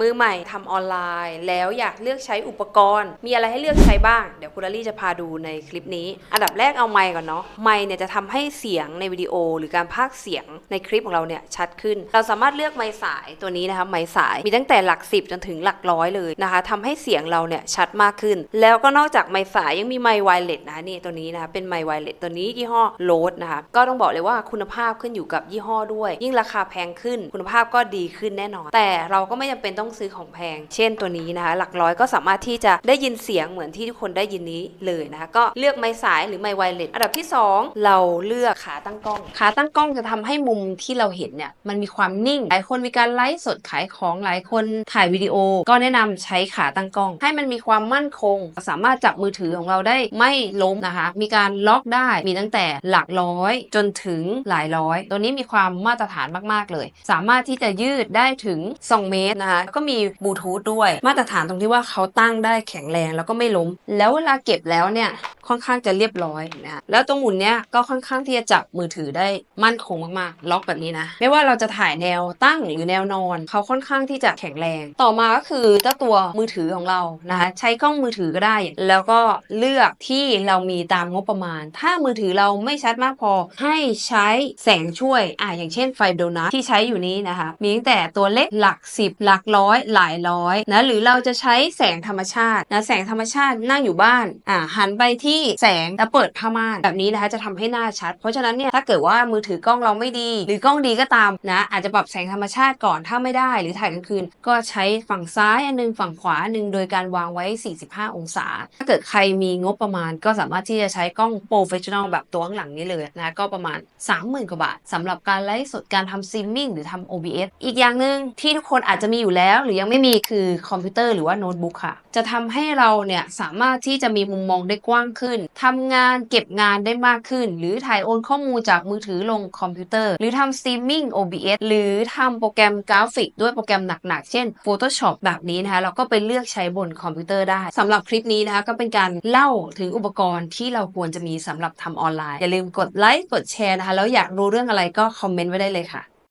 มือใหม่ทำออนไลน์ แล้วอยากเลือกใช้อุปกรณ์ มีอะไรให้เลือกใช้บ้าง เดี๋ยวคุณลลี่จะพาดูในคลิปนี้ อันดับแรกเอาไมค์ก่อนเนาะ ไมค์เนี่ยจะทำให้เสียงในวิดีโอ หรือการพากเสียงในคลิปของเราเนี่ยชัดขึ้น เราสามารถเลือกไมค์สายตัวนี้นะคะ ไมค์สาย มีตั้งแต่หลักสิบจนถึงหลักร้อยเลยนะคะทำให้เสียงเราเนี่ยชัดมากขึ้น แล้วก็นอกจากไมค์สายยังมีไมค์ไวเลสนะคะนี่ตัวนี้นะคะ เป็นไมค์ไวเลสตัวนี้ยี่ห้อโรดนะคะ ก็ต้องบอกเลยว่าคุณภาพขึ้นอยู่กับยี่ห้อด้วย ยิ่งราคาแพงขึ้น คุณภาพก็ดีขึ้นแน่นอน แต่เราก็ไม่จำเป็นต้องซื้อของแพง เช่นตัวนี้นะคะ หลักร้อยก็สามารถที่จะได้ยินเสียงเหมือนที่ทุกคนได้ยินนี้เลยนะคะ ก็เลือกไมค์สายหรือไมค์ไวเลสอันดับที่ 2 เราเลือกขาตั้งกล้อง ขาตั้งกล้องจะทำให้มุมที่เราเห็นเนี่ยมันมีความนิ่ง หลายคนมีการไลฟ์สดขายของหลายคนถ่ายวิดีโอ ก็แนะนำใช้ขาตั้งกล้อง ให้มันมีความมั่นคง สามารถจับมือถือของเราได้ไม่ล้มนะคะ มีการล็อกได้มีตั้งแต่หลักร้อย จนถึงหลายร้อย ตัวนี้มีความมาตรฐานมาก ๆ เลย สามารถที่จะยืดได้ถึง 2 เมตรนะคะก็มีบลูทูธด้วย มาตรฐานตรงที่ว่าเขาตั้งได้แข็งแรงแล้วก็ไม่ล้ม แล้วเวลาเก็บแล้วเนี่ย ค่อนข้างจะเรียบร้อยนะแล้วตรงหมุนเนี่ยก็ค่อนข้างที่จะจับมือถือได้มั่นคงมากๆ ล็อกแบบนี้นะ ไม่ว่าเราจะถ่ายแนวตั้งหรือแนวนอน เขาค่อนข้างที่จะแข็งแรง ต่อมาก็คือเจ้าตัวมือถือของเรานะคะใช้กล้องมือถือก็ได้ แล้วก็เลือกที่เรามีตามงบประมาณ ถ้ามือถือเราไม่ชัดมากพอ ให้ใช้แสงช่วยอ่าอย่างเช่นไฟโดนัทที่ใช้อยู่นี้นะคะ มีตั้งแต่ตัวเล็กหลัก 10 หลักร้อยหลายร้อยนะหรือเราจะใช้แสงธรรมชาตินะแสงธรรมชาตินั่งอยู่บ้านอ่าหันไปที่แสงแล้วเปิดผ้าม่านแบบนี้นะคะจะทำให้หน้าชัด เพราะฉะนั้นเนี่ยถ้าเกิดว่ามือถือกล้องเราไม่ดี หรือกล้องดีก็ตามนะอาจจะปรับแสงธรรมชาติก่อนถ้าไม่ได้หรือถ่ายกลางคืน ก็ใช้ฝั่งซ้ายอันหนึงฝั่งขวาอันหนึงโดยการวางไว้ 45 องศา ถ้าเกิดใครมีงบประมาณ ก็สามารถที่จะใช้กล้องโปรเฟชชั่นอลแบบตัวข้างหลังนี้เลยนะก็ประมาณ 30,000กว่าบาทสำหรับการไลฟ์สดการทำซิมมิ่งหรือทำ OBS อีกอย่างหนึ่งที่ทุกคนอาจจะมีอยู่แล้ว หรือยังไม่มีคือคอมพิวเตอร์หรือว่าโน้ตบุ๊กค่ะ จะทำให้เราเนี่ยสามารถที่จะมีมุมมองได้กว้างขึ้นทำงานเก็บงานได้มากขึ้น หรือถ่ายโอนข้อมูลจากมือถือลงคอมพิวเตอร์ หรือทำสตรีมมิ่ง OBS หรือทำโปรแกรมกราฟิก ด้วยโปรแกรมหนักๆ เช่น Photoshop แบบนี้นะคะ เราก็ไปเลือกใช้บนคอมพิวเตอร์ได้สำหรับคลิปนี้นะคะ ก็เป็นการเล่าถึงอุปกรณ์ที่เราควรจะมีสำหรับทำออนไลน์ อย่าลืมกดไลค์กดแชร์นะคะ แล้วอยากรู้เรื่องอะไรก็คอมเมนต์ไว้ได้เลยค่ะ